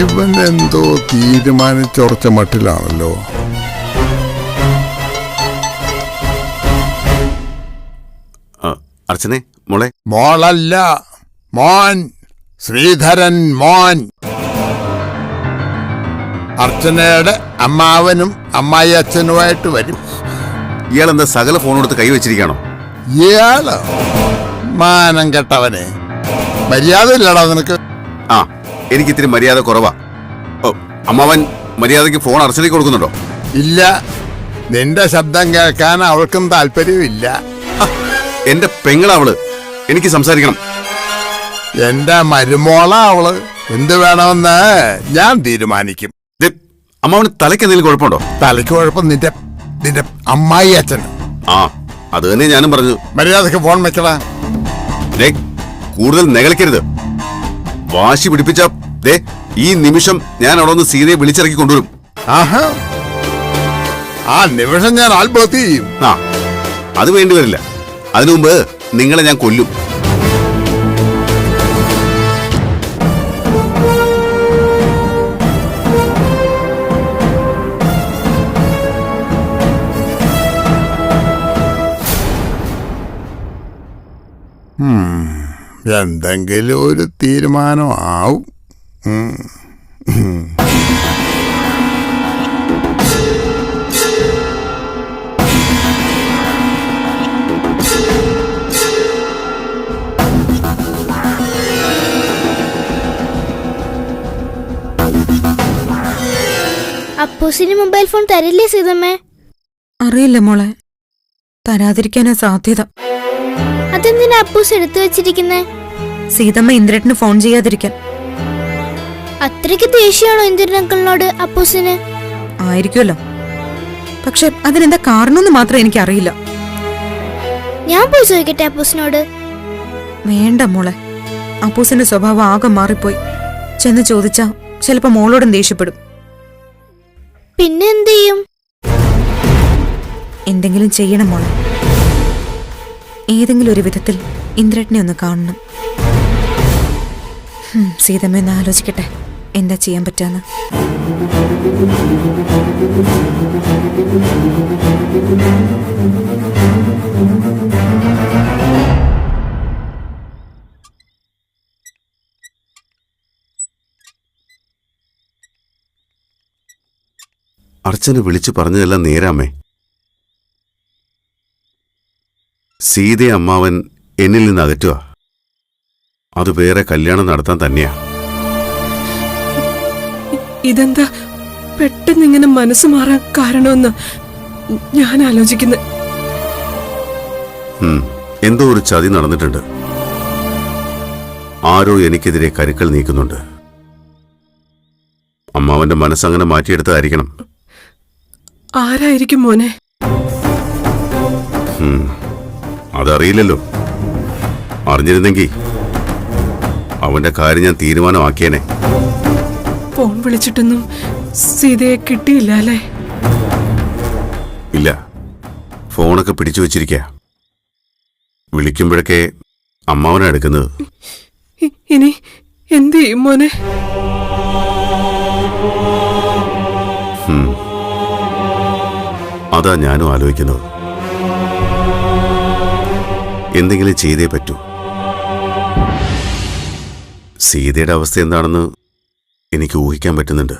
ഇവൻ എന്തോ തീരുമാനിച്ചുറച്ച മട്ടിലാണല്ലോ അർച്ചനെ മോളെ. മോളല്ല മോൻ ശ്രീധരൻ മോൻ. അർച്ചനയുടെ അമ്മാവനും അമ്മായി അച്ഛനുമായിട്ട് വരും. ഇയാൾ എന്താ സകല ഫോൺ എടുത്ത് കൈവച്ചിരിക്കണോ ഇയാൾ മാനം കെട്ടവനെ. മര്യാദ ഇല്ലടാ നിനക്ക്. ആ എനിക്ക് ഇത്തിരി മര്യാദ കുറവാ. അമ്മാവൻ മര്യാദയ്ക്ക് ഫോൺ അർച്ചനയ്ക്ക് കൊടുക്കുന്നുണ്ടോ? ഇല്ല. നിന്റെ ശബ്ദം കേൾക്കാൻ അവൾക്കും താല്പര്യമില്ല എന്റെ പെങ്ങളവൾ എനിക്ക് സംസാരിക്കണം. എന്റെ മരുമോള അവൾ. എന്ത് വേണമെന്ന് ഞാൻ തീരുമാനിക്കും. അമ്മാവന് തലയ്ക്ക് എന്തെങ്കിലും കുഴപ്പമുണ്ടോ? തലയ്ക്ക് കുഴപ്പം നിന്റെ നിന്റെ അമ്മായി അച്ഛൻ ആ അത് തന്നെ ഞാനും പറഞ്ഞു. മര്യാദയ്ക്ക് ഫോൺ വെച്ചടാ കൂടുതൽ നെകളിക്കരുത്. വാശി പിടിപ്പിച്ച ദേ ഈ നിമിഷം ഞാൻ അവിടെ നിന്ന് സീതയെ വിളിച്ചിറക്കി കൊണ്ടുവരും. ആഹാ. ആ നിമിഷം ഞാൻ ആത്മഹത്യ ചെയ്യും. ആ അത് വേണ്ടി വരില്ല. അതിനു മുമ്പ് നിങ്ങളെ ഞാൻ കൊല്ലും. എന്തെങ്കിലും ഒരു തീരുമാനം ആവും. അപ്പൂസിന് മൊബൈൽ ഫോൺ തരില്ലേ സീതമ്മേ? അറിയില്ല മോളെ. തരാതിരിക്കാനാ സാധ്യത. അതെന്തിനാ അപ്പൂസ് എടുത്തു വെച്ചിരിക്കുന്നേ? സീതമ്മ ഇന്ദ്രട്ടിന് ഫോൺ ചെയ്യാതിരിക്കാൻ. അത്രയ്ക്ക് ദേഷ്യമാണോ അങ്കിളിനോട് അപ്പൂസിന്? ആയിരിക്കുമല്ലോ. പക്ഷെ അതിനെന്താ കാരണമെന്ന് മാത്രം എനിക്ക് അറിയില്ല ഞാൻ പോയി ചോദിക്കട്ടെ അപ്പൂസിനോട്? വേണ്ട മോളെ. അപ്പൂസിന്റെ സ്വഭാവം ആകെ മാറിപ്പോയി. ചെന്ന് ചോദിച്ചാ ചിലപ്പോ മോളോടും ദേഷ്യപ്പെടും. പിന്നെ എന്ത് ചെയ്യും? എന്തെങ്കിലും ചെയ്യണം മോളെ. ഏതെങ്കിലും ഒരു വിധത്തിൽ ഇന്ദ്രട്ടിനെ ഒന്ന് കാണണം. സീതമ്മ ഒന്ന് ആലോചിക്കട്ടെ. എന്താ ചെയ്യാൻ പറ്റാന്ന്? അർച്ചന വിളിച്ചു പറഞ്ഞതെല്ലാം നേരാമേ. സീതയെ അമ്മാവൻ എന്നിൽ നിന്ന് അകറ്റുക. അത് വേറെ കല്യാണം നടത്താൻ തന്നെയാ. ഇതെന്താ? പെട്ടെന്ന് ഇങ്ങനെ മനസ്സ് മാറാൻ കാരണമെന്ന് ഞാൻ ആലോചിക്കുന്നു. എന്തോ ഒരു ചതി നടന്നിട്ടുണ്ട്. ആരോ എനിക്കെതിരെ കരുക്കൾ നീക്കുന്നുണ്ട്. അമ്മാവന്റെ മനസ്സങ്ങനെ മാറ്റിയെടുത്തതായിരിക്കണം. ആരായിരിക്കും മോനെ? അതറിയില്ലല്ലോ. അറിഞ്ഞിരുന്നെങ്കിൽ അവന്റെ കാര്യം ഞാൻ തീരുമാനമാക്കിയേനെ. ഫോൺ വിളിച്ചിട്ടൊന്നും സീതയെ കിട്ടിയില്ല അല്ലേ? ഇല്ല. ഫോണൊക്കെ പിടിച്ചു വെച്ചിരിക്ക. വിളിക്കുമ്പോഴൊക്കെ അമ്മാവനാ എടുക്കുന്നത്. ഇനി എന്ത് ചെയ്യും മോനെ? അതാ ഞാനും ആലോചിക്കുന്നത്. എന്തെങ്കിലും ചെയ്തേ പറ്റൂ. സീതയുടെ അവസ്ഥ എന്താണെന്ന് എനിക്ക് ഊഹിക്കാൻ പറ്റുന്നുണ്ട്.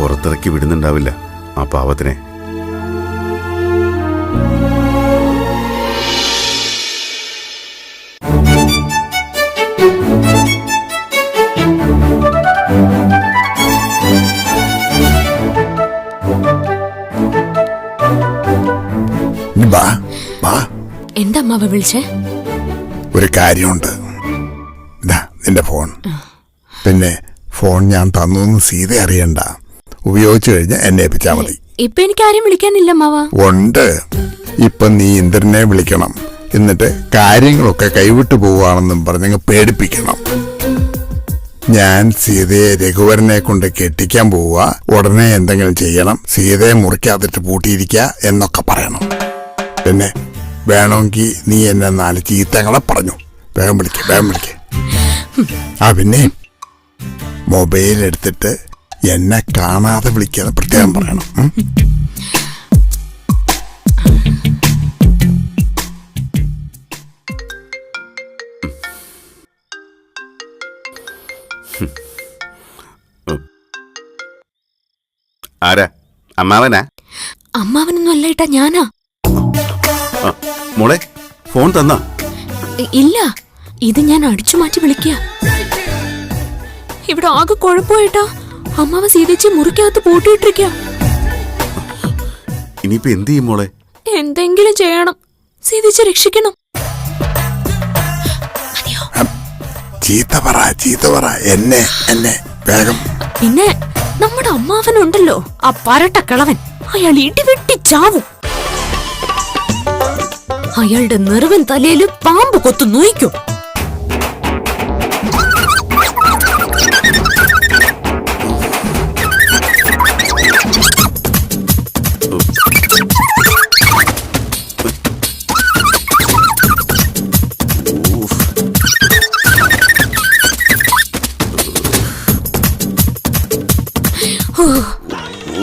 പുറത്തിറക്കി വിടുന്നുണ്ടാവില്ല ആ പാവത്തിനെ. ബാ. എന്താ അമ്മാവ വിളിച്ചേ? ഒരു കാര്യമുണ്ട്. ഇതാ നിന്റെ ഫോൺ. പിന്നെ ഫോൺ ഞാൻ തന്നു എന്ന് സീത അറിയണ്ട. ഉപയോഗിച്ചു കഴിഞ്ഞാൽ എന്നെ ഏൽപ്പിച്ചാ മതി. ഇപ്പൊ എനിക്ക് ആരും വിളിക്കാനില്ല അമ്മാവ. ഉണ്ട്. ഇപ്പൊ നീ ഇന്ദ്രനെ വിളിക്കണം. എന്നിട്ട് കാര്യങ്ങളൊക്കെ കൈവിട്ടു പോവുകയാണെന്നും പറഞ്ഞങ്ങ് പേടിപ്പിക്കണം. ഞാൻ സീതയെ രഘുവരനെ കൊണ്ട് കെട്ടിക്കാൻ പോവുക. ഉടനെ എന്തെങ്കിലും ചെയ്യണം. സീതയെ മുറിക്കാതിട്ട് പൂട്ടിയിരിക്കുക എന്നൊക്കെ പറയണം. പിന്നെ വേണമെങ്കിൽ നീ എന്നെ നാല് ചീത്തങ്ങളെ പറഞ്ഞു. വേഗം വിളിക്ക വേഗം വിളിക്ക. ആ പിന്നെ മൊബൈൽ എടുത്തിട്ട് എന്നെ കാണാതെ വിളിക്കാതെ പ്രത്യേകം പറയണം? ആരാ? അമ്മാവനാ? അമ്മാവനൊന്നും അല്ല ഏട്ടാ ഞാനാ. മോളെ ഫോൺ തന്നാ. ഇല്ല. ഇത് ഞാൻ അടിച്ചു മാറ്റി വിളിക്കുക ഇവിടെ ആകെ കുഴപ്പമായിട്ടാ. അമ്മാവ സീതച്ച് മുറിക്കകത്ത് പൂട്ടിയിട്ടിരിക്ക. ഇനിയിപ്പോ എന്ത് ചെയ്യും മോളെ? എന്തെങ്കിലും ചെയ്യണം. സീതച്ച് രക്ഷിക്കണം. ചീത്ത പറ ചീത്ത പറ. എന്നെ എന്നെ വേഗം. പിന്നെ നമ്മുടെ അമ്മാവനുണ്ടല്ലോ ആ പരട്ട കിളവൻ. അയാൾ ഇടിവെട്ടി ചാവും. അയാളുടെ നെറുവൻ തലയിൽ പാമ്പ് കൊത്തു നോയിക്കും.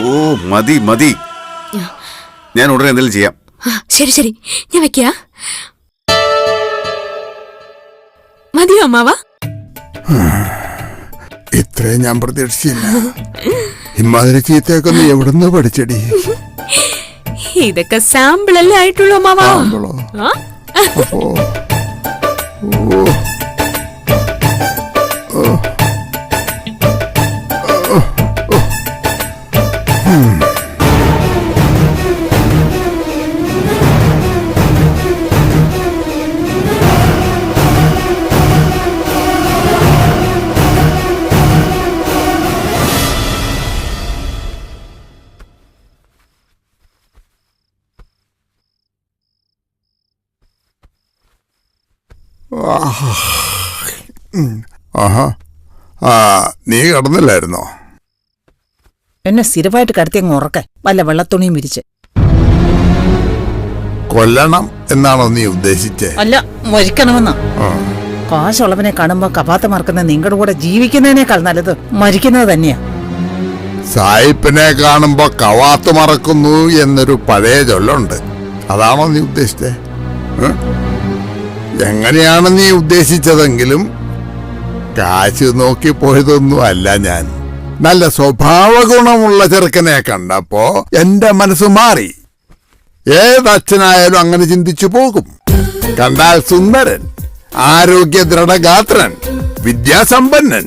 ഓ മതി മതി. ഞാൻ ഉടനെ എന്തെങ്കിലും ചെയ്യാം. ശരി ശരി. ഞാൻ വെക്ക മതിയോ അമ്മാവ? ഇത്രയും ഞാൻ പ്രതീക്ഷിച്ചില്ല. ഇമ്മാതിരി ചീത്തയൊക്കെ നീ എവിടുന്ന് പഠിച്ചടി? ഇതൊക്കെ സാമ്പിൾ അല്ലേ ആയിട്ടുള്ളൂ അമ്മാവ. അപ്പോ? ഓ. ആഹാ. ആ നീ കടന്നില്ലായിരുന്നോ? എന്നെ സ്ഥിരമായിട്ട് കടത്തി അങ്ങ് ഉറക്കെ. വല്ല വെള്ളത്തുണിയും വിരിച്ച്. കൊല്ലണം എന്നാണോ നീ ഉദ്ദേശിച്ചേ? അല്ല മരിക്കണമെന്നാ. കാശുള്ളവനെ കാണുമ്പോ കപാത്ത മറക്കുന്ന നിങ്ങളുടെ കൂടെ ജീവിക്കുന്നതിനേക്കാൾ നല്ലത് മരിക്കുന്നത് തന്നെയാ. സായിപ്പിനെ കാണുമ്പോ കവാത്ത് മറക്കുന്നു എന്നൊരു പഴയ ചൊല്ലുണ്ട്. അതാണോ നീ ഉദ്ദേശിച്ചത്? എങ്ങനെയാണ് നീ ഉദ്ദേശിച്ചതെങ്കിലും കാശ് നോക്കി പോയതൊന്നും അല്ല ഞാൻ. നല്ല സ്വഭാവ ഗുണമുള്ള ചെറുക്കനെ കണ്ടപ്പോ എന്റെ മനസ്സ് മാറി. ഏതച്ഛനായാലും അങ്ങനെ ചിന്തിച്ചു പോകും. കണ്ടാൽ സുന്ദരൻ ആരോഗ്യ ദൃഢഗാത്രൻ വിദ്യാസമ്പന്നൻ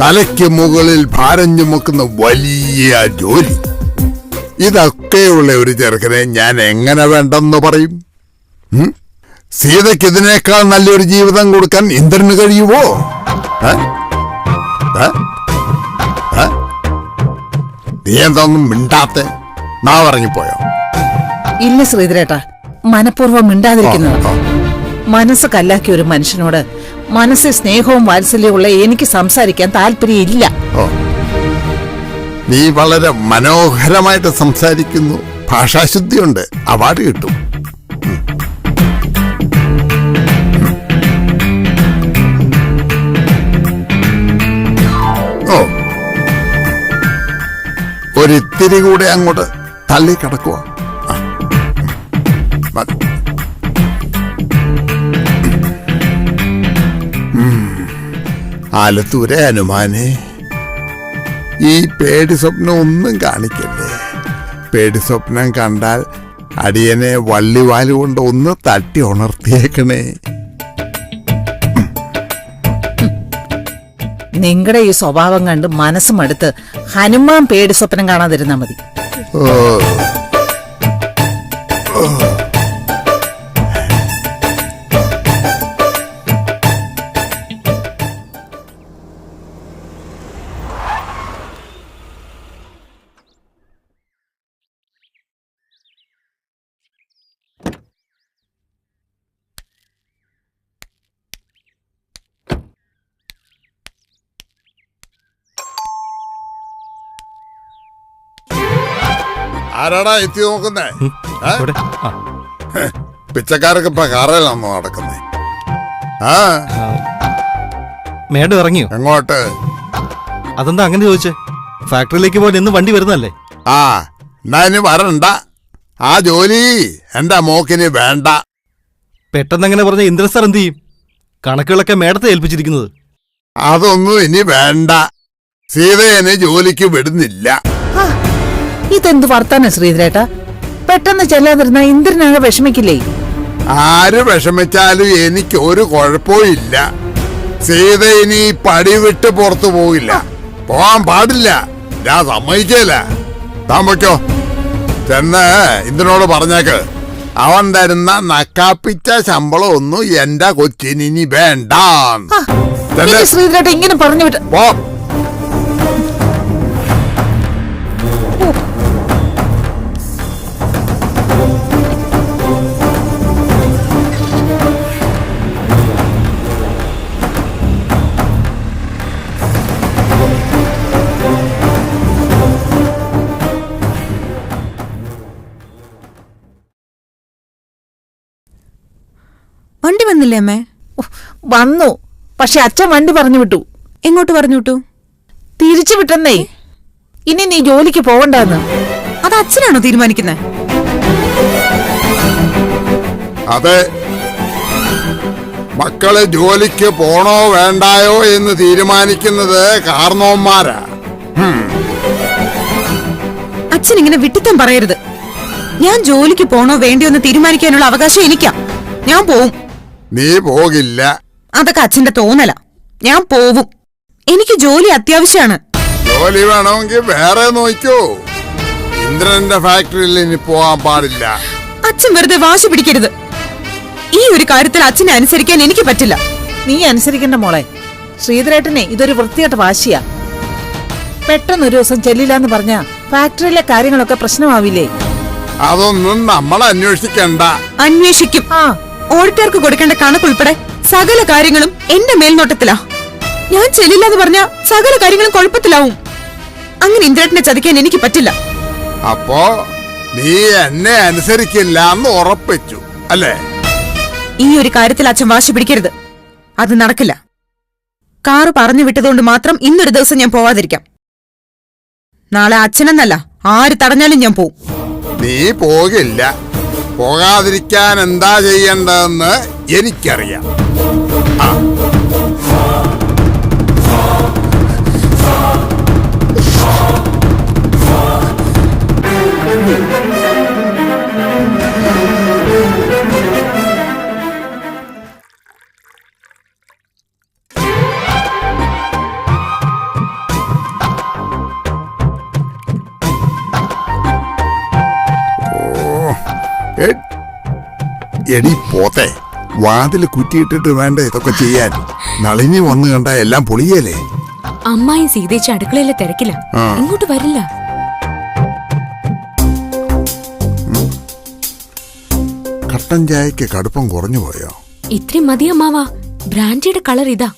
തലയ്ക്ക് മുകളിൽ ഭാരം ചുമക്കുന്ന വലിയ ജോലി. ഇതൊക്കെയുള്ള ഒരു ചെറുക്കനെ ഞാൻ എങ്ങനെ വേണ്ടെന്ന് പറയും? സീതയ്ക്ക് ഇതിനേക്കാൾ നല്ലൊരു ജീവിതം കൊടുക്കാൻ ഇന്ദ്രന് കഴിയുമോ? നീ എന്തൊന്നും മിണ്ടാത്തെ? നാവിറങ്ങിപ്പോയോ ഇല്ല ശ്രീധരേട്ടാ. മനഃപൂർവം മിണ്ടാതിരിക്കുന്നത് ആ. മനസ്സ് കല്ലാക്കിയ ഒരു മനുഷ്യനോട് മനസ്സിൽ സ്നേഹവും വാത്സല്യമുള്ള എനിക്ക് സംസാരിക്കാൻ താല്പര്യമില്ല. നീ വളരെ മനോഹരമായിട്ട് സംസാരിക്കുന്നു. ഭാഷാശുദ്ധിയുണ്ട്. അവാർഡ് കിട്ടും. ഒരിത്തിരി കൂടെ അങ്ങോട്ട് തള്ളി കിടക്കുക ആലത്തൂരെ ഹനുമാനെ ഈ പേടി സ്വപ്നം ഒന്നും കാണിക്കല്ലേ? പേടി സ്വപ്നം കണ്ടാൽ അടിയനെ വള്ളിവാൽ കൊണ്ട് ഒന്ന് തട്ടി ഉണർത്തിയേക്കണേ. നിങ്ങളുടെ ഈ സ്വഭാവം കണ്ട് മനസ്സ് മടുത്ത് ഹനുമാൻ പേടി സ്വപ്നം കാണാതിരുന്നാ മതി. ഓ. ആരാടാ എത്തി നോക്കുന്നേ? പിച്ചക്കാരൊക്കെ ഇപ്പൊ കാറയിലാണോ നടക്കുന്നേ. ആ? മേഡം ഇറങ്ങിയോ? എങ്ങോട്ട്? അതെന്താ അങ്ങനെ ചോദിച്ചേ? ഫാക്ടറിയിലേക്ക് പോലെ ഇന്ന് വണ്ടി വരുന്നല്ലേ ആ എന്നാ ഇനി വരണ്ട. ആ ജോലി എന്താ മോക്കിന് വേണ്ട. പെട്ടെന്ന് അങ്ങനെ പറഞ്ഞ ഇന്ദ്രൻ സാർ എന്ത് ചെയ്യും? കണക്കുകളൊക്കെ മേഡത്തെ ഏൽപ്പിച്ചിരിക്കുന്നത്. അതൊന്നും ഇനി വേണ്ട. സീതയെ ജോലിക്ക് വിടുന്നില്ല. ഇതെന്ത് വർത്താനം ശ്രീധരേട്ട? പെട്ടെന്ന് ചെല്ലാതിരുന്ന ഇന്ദ്രനാകെ വിഷമിക്കില്ലേ? ആര് വിഷമിച്ചാലും എനിക്ക് ഒരു കുഴപ്പവും ഇല്ല. സീത ഇനി പടി വിട്ട് പുറത്തു പോകില്ല പോവാൻ പാടില്ല. ഞാൻ സമ്മതിക്കല താൻ വയ്ക്കോ ചെന്ന് ഇന്ദ്രനോട് പറഞ്ഞേക്ക്. അവൻ തരുന്ന നക്കാപ്പിച്ച ശമ്പളം ഒന്നും എന്റെ കൊച്ചിനി വേണ്ടാ വേണ്ട ശ്രീധരേട്ട ഇങ്ങനെ പറഞ്ഞു വിട്ട വണ്ടി വന്നില്ലേ അമ്മേ? വന്നു. പക്ഷെ അച്ഛൻ വണ്ടി പറഞ്ഞു വിട്ടു. എങ്ങോട്ട് പറഞ്ഞു വിട്ടു? തിരിച്ചു വിട്ടെന്നേ. ഇനി നീ ജോലിക്ക് പോവണ്ടെന്ന്. അത് അച്ഛനാണോ തീരുമാനിക്കുന്നത് അതെ. മക്കൾ ജോലിക്ക് പോണോ വേണ്ടായോ എന്ന് തീരുമാനിക്കുന്നത് കാരണവന്മാരാ അച്ഛൻ ഇങ്ങനെ വിട്ടിത്തം പറയരുത്. ഞാൻ ജോലിക്ക് പോണോ വേണ്ടിയോ എന്ന് തീരുമാനിക്കാനുള്ള അവകാശം എനിക്കാ. ഞാൻ പോവും. നീ പോകില്ല. അതൊക്കെ അച്ഛന്റെ തോന്നല. ഞാൻ പോവും. എനിക്ക് ജോലി അത്യാവശ്യമാണ് ജോലി വേണമെങ്കിൽ വേറെ നോക്കൂ. ഇന്ദ്രന്റെ ഫാക്ടറിയിൽ ഇനി പോകാൻ പാടില്ല. അച്ഛൻ വെറുതെ വാശി പിടിക്കരുത്. ഈ ഒരു കാര്യത്തിൽ അച്ഛനെ അനുസരിക്കാൻ എനിക്ക് പറ്റില്ല. നീ അനുസരിക്കണ്ട മോളെ. ശ്രീധരേട്ടനെ ഇതൊരു വൃത്തിയായിട്ട് വാശിയാ. പെട്ടെന്ന് ഒരു ദിവസം ചെല്ലില്ല എന്ന് പറഞ്ഞ ഫാക്ടറിയിലെ കാര്യങ്ങളൊക്കെ പ്രശ്നമാവില്ലേ? അതൊന്നും നമ്മൾ അന്വേഷിക്കണ്ട. അന്വേഷിക്കും. ആ ഓഡിറ്റർക്ക് കൊടുക്കേണ്ട കണക്കുൾപ്പെടെ സകല കാര്യങ്ങളും എന്റെ മേൽനോട്ടത്തിലാ. ഞാൻ ചെല്ലില്ലെന്ന് പറഞ്ഞ സകല കാര്യങ്ങളും കൊഴപ്പത്തിലാവും. അങ്ങനെ ഇന്ദ്രേട്ടനെ ചതിക്കാൻ എനിക്ക് പറ്റില്ല. അപ്പോ നീ എന്നെ അനുസരിക്കില്ല എന്ന് ഉറപ്പിച്ചു അല്ലേ? ഈ ഒരു കാര്യത്തിൽ അച്ഛൻ വാശി പിടിക്കരുത്. അത് നടക്കില്ല. കാറ് പറഞ്ഞു വിട്ടതുകൊണ്ട് മാത്രം ഇന്നൊരു ദിവസം ഞാൻ പോവാതിരിക്കാം. നാളെ അച്ഛനെന്നല്ല ആര് തടഞ്ഞാലും ഞാൻ പോവും. നീ പോകില്ല. പോകാതിരിക്കാൻ എന്താ ചെയ്യേണ്ടതെന്ന് എനിക്കറിയാം. എ- എടി പോത്തെ വാതിൽ കുറ്റിയിട്ടിട്ട് വേണ്ട ഇതൊക്കെ ചെയ്യാൻ? നളിനി വന്നു കണ്ട എല്ലാം പൊളിയല്ലേ? അമ്മായി സീതേച്ചി അടുക്കളയിലെ തിരക്കില്ല. ഇങ്ങോട്ട് വരില്ല. കട്ടൻ ചായക്ക് കടുപ്പം കുറഞ്ഞു പോയോ? ഇത്രയും മതി അമ്മാവാ. ബ്രാൻഡിയുടെ കളർ ഇതാ.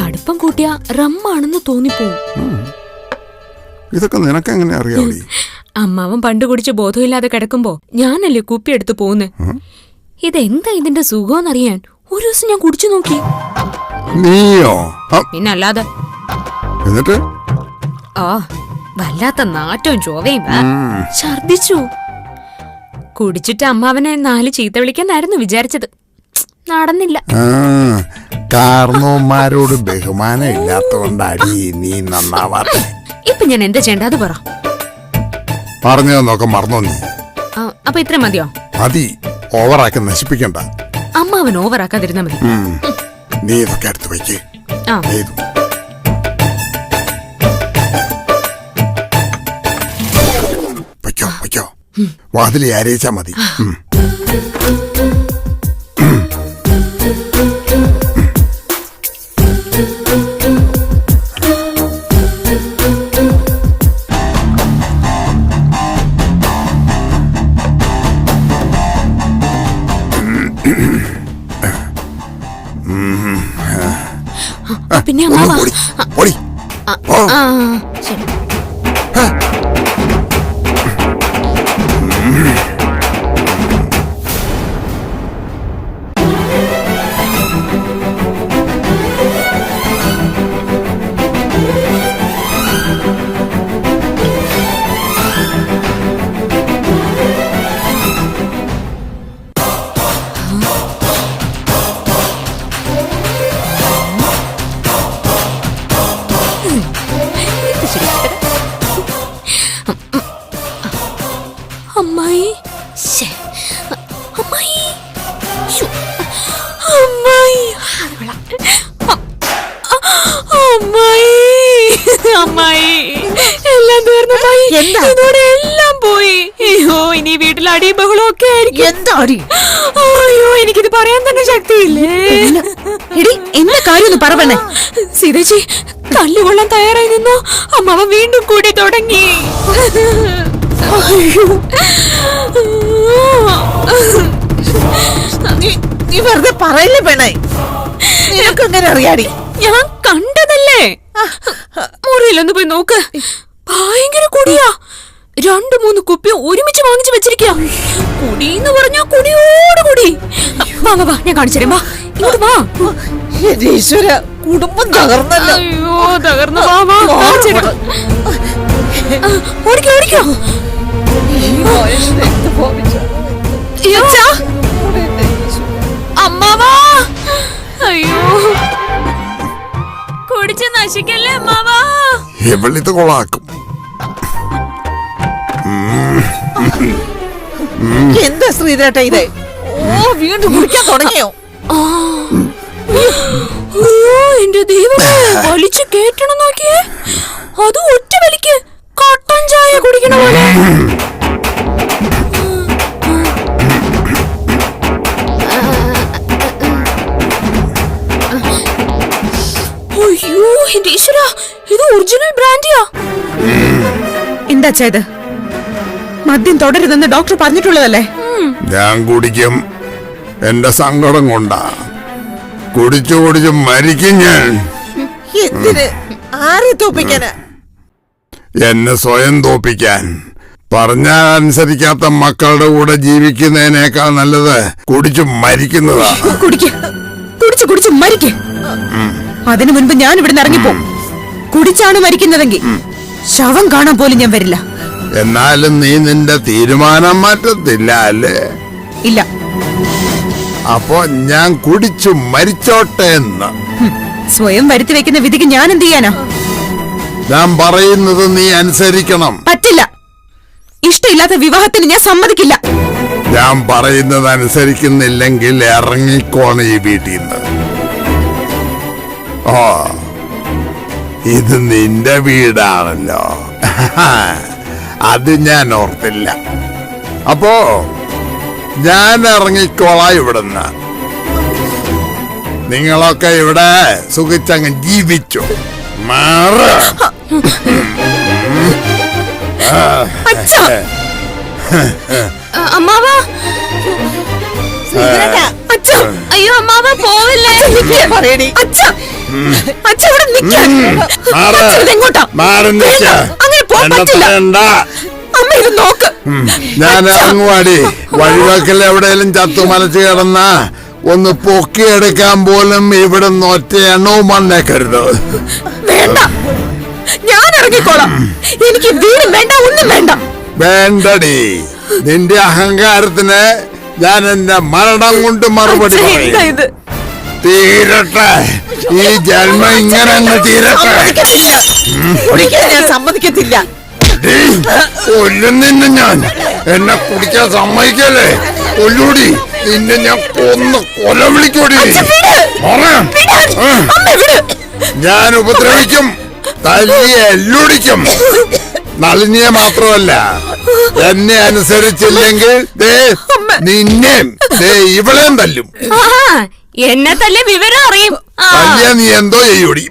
കടുപ്പം കൂട്ടിയ റമ്മാണെന്ന് തോന്നിപ്പോവും. ഇതൊക്കെ നിനക്കെങ്ങനെ അറിയാവടി അമ്മാവൻ പണ്ട് കുടിച്ച് ബോധമില്ലാതെ കിടക്കുമ്പോ ഞാനല്ലേ കുപ്പി എടുത്ത് പോന്ന് ഇതെന്താ ഇതിന്റെ സുഖമെന്നറിയാൻ ഒരു ദിവസം ഞാൻ കുടിച്ചു നോക്കി. നീയോ? പിന്നല്ലാതെ. എന്നിട്ട്? ആ വല്ലാത്ത നാറ്റവും ചോവയും. ഛർദിച്ചു കുടിച്ചിട്ട് അമ്മാവനെ നാല് ചീത്ത വിളിക്കാനായിരുന്നു വിചാരിച്ചത്. നടന്നില്ല. ആ, കാർന്നോന്മാരോട് ബഹുമാനം ഇല്ലാത്തോണ്ടടി നീ നന്നാവാത്ത ഇപ്പൊ ഞാൻ എന്താ ചെയ്യണ്ട? അത് പറ. പറഞ്ഞതെന്നൊക്കെ മറന്നു നീ? ആ, അപ്പൊ ഇത്ര മതിയോ? മതി. ഓവറാക്കി നശിപ്പിക്കണ്ട. അമ്മാവൻ ഓവറാക്കാതിരുന്നാ മതി. നീ ഇതൊക്കെ അടുത്ത് വയ്ക്ക്. ആ. ഏതു വയ്ക്കോ വയ്ക്കോ. വാതിൽ ആരയിച്ചാ മതി. ഉം. ആ, എന്താ? ഇതോടെ എല്ലാം പോയി. അയ്യോ ഇനി വീട്ടിൽ അടിയും ബഹളവും ഒക്കെ ആയിരിക്കും. എന്താടി അയ്യോ എനിക്കിത് പറയാൻ തന്നെ ശക്തിയില്ലേ? എടി എന്താ കാര്യം പറവണേ സീതേച്ചി തല്ലുകൊള്ളാൻ തയ്യാറായി നിന്നു? അമ്മാവ വീണ്ടും കൂടി തുടങ്ങി. നീ വെറുതെ പറയില്ലേ പെണ്ണേ? നിനക്കെങ്ങനെ അറിയാടി. ഞാൻ കണ്ടതല്ലേ? മുറിയിലൊന്ന് പോയി നോക്ക്. ഭയങ്കര കുടിയാ. രണ്ടു മൂന്ന് കുപ്പി ഒരുമിച്ച് വാങ്ങിച്ചു വെച്ചിരിക്കുക കുടി എന്ന് പറഞ്ഞാ കുടിയോട് കുടി. വാ വാ ഞാൻ കാണിച്ചു തരാം. വാ ഇങ്ങോട്ട് വാ. എന്റെ ഈശ്വര കുടുംബം തകർന്നല്ലോ. അയ്യോ തകർന്നു. വാ വാ കാണിച്ചു തരാം. ആ, ഓടിക്കോ ഓടിക്കോ. അമ്മാവാ. അയ്യോ. കുടിച്ച് നശിക്കല്ലേ അമ്മാവാ? ഇവളിത് കൊളാക്കും. എന്താ ശ്രീരേട്ട ഇത്? ഓ വീണ്ടും കുടിക്കാൻ തുടങ്ങിയോ? ഓ എന്റെ ദൈവമേ വലിച്ചു കേട്ടണം നോക്കിയേ. അത് ചെയ്ത് മദ്യം തുടരുതെന്ന് ഡോക്ടർ പറഞ്ഞിട്ടുള്ളതല്ലേ? ഞാൻ കുടിക്കും. എന്റെ സങ്കടം കൊണ്ടാ. കുടിച്ചു കുടിച്ച് മരിക്കും ഞാൻ. ആരെ തോപ്പിക്കാനാ? എന്നെ സ്വയം തോപ്പിക്കാൻ. പറഞ്ഞാൽ അനുസരിക്കാത്ത മക്കളുടെ കൂടെ ജീവിക്കുന്നതിനേക്കാൾ നല്ലത് കുടിച്ചു മരിക്കുന്നതാ. കുടിച്ചു കുടിച്ചു മരിക്കേ. മരിക്ക് അതിനു മുൻപ് ഞാൻ ഇവിടെ ഇറങ്ങിപ്പോ. കുടിച്ചാണ് മരിക്കുന്നതെങ്കിൽ. ശവം കാണാൻ പോലും ഞാൻ വരില്ല. എന്നാലും നീ നിന്റെ തീരുമാനം മാറ്റത്തില്ല അല്ലേ? ഇല്ല. അപ്പോ ഞാൻ കുടിച്ചു മരിച്ചോട്ടെ എന്ന്. സ്വയം വരുത്തി വെക്കുന്ന വിധിക്ക് ഞാൻ എന്ത് ചെയ്യാനാ? ഞാൻ പറയുന്നത് നീ അനുസരിക്കണം. പറ്റില്ല. ഇഷ്ടമില്ലാത്ത വിവാഹത്തിന് ഞാൻ സമ്മതിക്കില്ല. ഞാൻ പറയുന്നത് അനുസരിക്കുന്നില്ലെങ്കിൽ ഇറങ്ങിക്കോണം ഈ വീട്ടിൽ നിന്ന്. ഓ ഇത് നിന്റെ വീടാണല്ലോ. അത് ഞാൻ ഓർത്തില്ല. അപ്പോ ഞാൻ ഇറങ്ങിക്കോളാം ഇവിടുന്ന്. നിങ്ങളൊക്കെ ഇവിടെ സുഖിച്ചങ്ങ് ജീവിച്ചു. മാറ. അച്ഛാ. അമ്മാവാ. അച്ഛാ അയ്യോ അമ്മാവ പോവില്ലേ. പറയണേ അച്ഛാ. ഞാൻ ഇറങ്ങുവാടി. വഴിവാക്കൽ എവിടെയെങ്കിലും ചത്തു മനസ്സ് കിടന്ന ഒന്ന് പൊക്കിയെടുക്കാൻ പോലും ഇവിടെ ഒറ്റ എണ്ണവും വന്നേക്കരുത്. വേണ്ട. ഞാൻ ഇറങ്ങിക്കോളാം. എനിക്ക് വീടും വേണ്ട ഒന്നും വേണ്ട. വേണ്ടടി. നിന്റെ അഹങ്കാരത്തിന് ഞാൻ എന്റെ മരണം കൊണ്ട് മറുപടി പറയും. തീരട്ടെ. ഈ ജന്മം ഇങ്ങനെ അങ്ങ് തീരട്ടെ. കുടിക്കാൻ ഞാൻ സമ്മതിക്കത്തില്ല. ഡീ, കൊല്ലും നിന്നെ ഞാൻ. എന്നെ കുടിക്കാൻ സമ്മതിക്കല്ലേ? കൊല്ലൂടി. നിന്നെ ഞാൻ കൊന്ന് കൊല വിളിക്കൂടി. ഞാൻ ഉപദ്രവിക്കും. തല്ലിയെ എല്ലൊടിക്കും. നളിനിയെ മാത്രമല്ല. എന്നെ അനുസരിച്ചില്ലെങ്കിൽ ദേ ഇവളെയും തല്ലും. എന്നെ തന്നെ വിവരം അറിയും. നീ എന്തോ ചെയ്യൂടി.